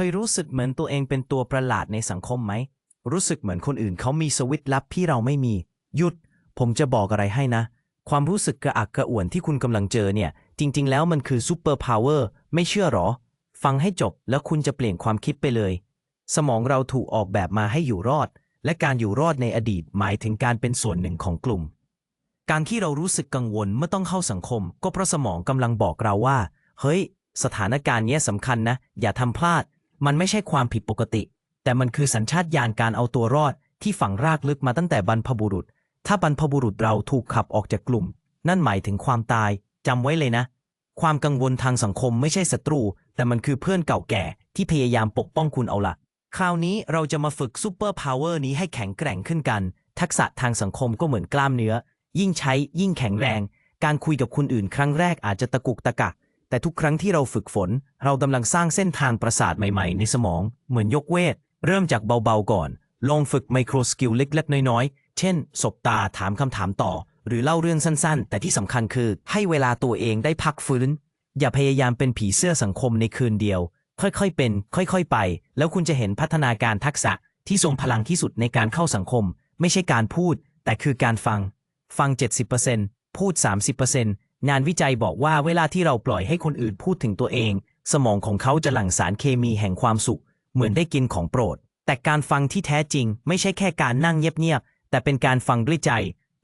เคยรู้สึกเหมือนตัวเองเป็นตัวประหลาดในสังคมไหม รู้สึกเหมือนคนอื่นเขามีสวิตช์ลับที่เราไม่มี หยุด ผมจะบอกอะไรให้นะ ความรู้สึกกระอักกระอ่วนที่คุณกำลังเจอเนี่ย จริง ๆ แล้วมันคือซูเปอร์พาวเวอร์ไม่เชื่อหรอ ฟังให้จบแล้วคุณจะเปลี่ยนความคิดไปเลย สมองเราถูกออกแบบมาให้อยู่รอด และการอยู่รอดในอดีตหมายถึงการเป็นส่วนหนึ่งของกลุ่ม การที่เรารู้สึกกังวลเมื่อต้องเข้าสังคม ก็เพราะสมองกำลังบอกเราว่า เฮ้ย สถานการณ์นี้สำคัญนะ อย่าทำพลาด มันไม่ใช่ความผิดปกติ แต่มันคือสัญชาตญาณการเอาตัวรอดที่ฝังรากลึกมาตั้งแต่บรรพบุรุษ ถ้าบรรพบุรุษเราถูกขับออกจากกลุ่ม นั่นหมายถึงความตายจำไว้เลยนะ ความกังวลทางสังคมไม่ใช่ศัตรู แต่มันคือเพื่อนเก่าแก่ที่พยายามปกป้องคุณเอาละคราวนี้เราจะมาฝึกซูเปอร์พาวเวอร์นี้ให้แข็งแกร่งขึ้นกัน ทักษะทางสังคมก็เหมือนกล้ามเนื้อ ยิ่งใช้ยิ่งแข็งแรง การคุยกับคนอื่นครั้งแรกอาจจะตะกุกตะกัก แต่ทุกครั้งที่เราฝึกฝน เรากำลังสร้างเส้นทางประสาทใหม่ๆ ในสมอง เหมือนยกเวท เริ่มจากเบาๆก่อน ลองฝึกไมโครสกิลเล็กๆ น้อยๆ เช่น สบตาถามคำถามต่อ หรือเล่าเรื่องสั้นๆ แต่ที่สำคัญคือ ให้เวลาตัวเองได้พักฟื้น อย่าพยายามเป็นผีเสื้อสังคมในคืนเดียว ค่อยๆเป็น ค่อยๆ ไป แล้วคุณจะเห็นพัฒนาการทักษะที่ทรงพลังที่สุดในการเข้าสังคม ไม่ใช่การพูด แต่คือการฟัง ฟัง 70%พูด 30% งานวิจัยบอกว่าเวลาที่เราปล่อยให้คนอื่นพูดถึงตัวเอง สมองของเขาจะหลั่งสารเคมีแห่งความสุข เหมือนได้กินของโปรด แต่การฟังที่แท้จริง ไม่ใช่แค่การนั่งเงียบๆแต่เป็นการฟังด้วยใจ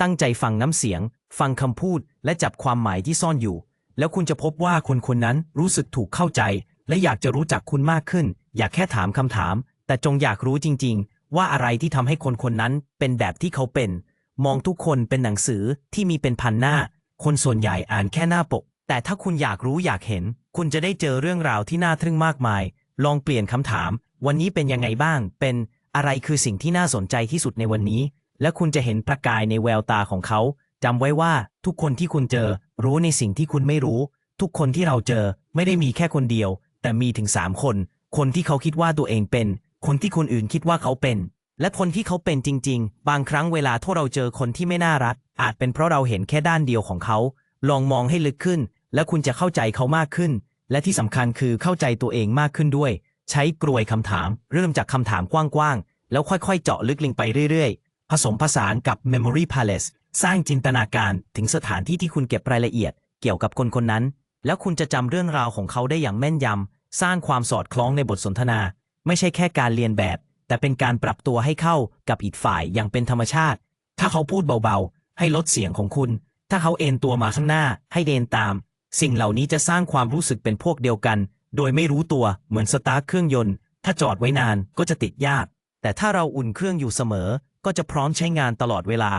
ตั้งใจฟังน้ำเสียง ฟังคำพูด และจับความหมายที่ซ่อนอยู่ แล้วคุณจะพบว่าคนคนนั้นรู้สึกถูกเข้าใจ และอยากจะรู้จักคุณมากขึ้น อยากแค่ถามคำถาม แต่จงอยากรู้จริง ๆ ว่าอะไรที่ทำให้คนคนนั้นเป็นแบบที่เขาเป็น มองทุกคนเป็นหนังสือที่มีเป็นพันหน้า คนส่วนใหญ่อ่านแค่หน้าปก แต่ถ้าคุณอยากรู้อยากเห็น คุณจะได้เจอเรื่องราวที่น่าทึ่งมากมาย ลองเปลี่ยนคำถาม วันนี้เป็นยังไงบ้าง เป็นอะไรคือสิ่งที่น่าสนใจที่สุดในวันนี้ และคุณจะเห็นประกายในแววตาของเขาจำไว้ว่าทุกคนที่คุณเจอ รู้ในสิ่งที่คุณไม่รู้ ทุกคนที่เราเจอไม่ได้มีแค่คนเดียว แต่มีถึงสามคน คนที่เขาคิดว่าตัวเองเป็น คนที่คนอื่นคิดว่าเขาเป็น และคนที่เขาเป็นจริง ๆ บางครั้งเวลาที่เราเจอคนที่ไม่น่ารัก อาจเป็นเพราะเราเห็นแค่ด้านเดียวของเขา ลองมองให้ลึกขึ้น และคุณจะเข้าใจเขามากขึ้น และที่สำคัญคือเข้าใจตัวเองมากขึ้นด้วย ใช้กรวยคำถาม เริ่มจากคำถามกว้างๆ แล้วค่อยๆ เจาะลึกลงไปเรื่อยๆ ผสมผสานกับ Memory Palace สร้างจินตนาการถึงสถานที่ที่คุณเก็บรายละเอียด เกี่ยวกับคนคนนั้น แล้วคุณจะจำเรื่องราวของเขาได้อย่างแม่นยำสร้างความสอดคล้องในบทสนทนา ไม่ใช่แค่การเรียนแบบ แต่เป็นการปรับตัวให้เข้ากับอีกฝ่ายอย่างเป็นธรรมชาติ ถ้าเขาพูดเบาๆ ให้ลดเสียงของคุณ ถ้าเขาเอนตัวมาข้างหน้า ให้เดนตาม สิ่งเหล่านี้จะสร้างความรู้สึกเป็นพวกเดียวกัน โดยไม่รู้ตัวเหมือนสตาร์ทเครื่องยนต์ ถ้าจอดไว้นานก็จะติดยาก แต่ถ้าเราอุ่นเครื่องอยู่เสมอ ก็จะพร้อมใช้งานตลอดเวลา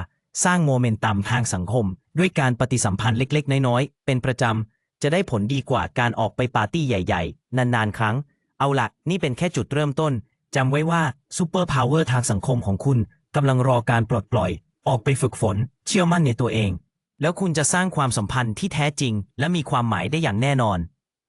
สร้างโมเมนตัมทางสังคม ด้วยการปฏิสัมพันธ์เล็กๆ น้อยๆ เป็นประจำ จะได้ผลดีกว่าการออกไปปาร์ตี้ใหญ่ ๆ นานๆ ครั้ง เอาละนี่เป็นแค่จุดเริ่มต้น จำไว้ว่าซูเปอร์พาวเวอร์ทางสังคมของคุณกำลังรอการปลดปล่อย ออกไปฝึกฝน เชื่อมั่นในตัวเอง แล้วคุณจะสร้างความสัมพันธ์ที่แท้จริง และมีความหมายได้อย่างแน่นอน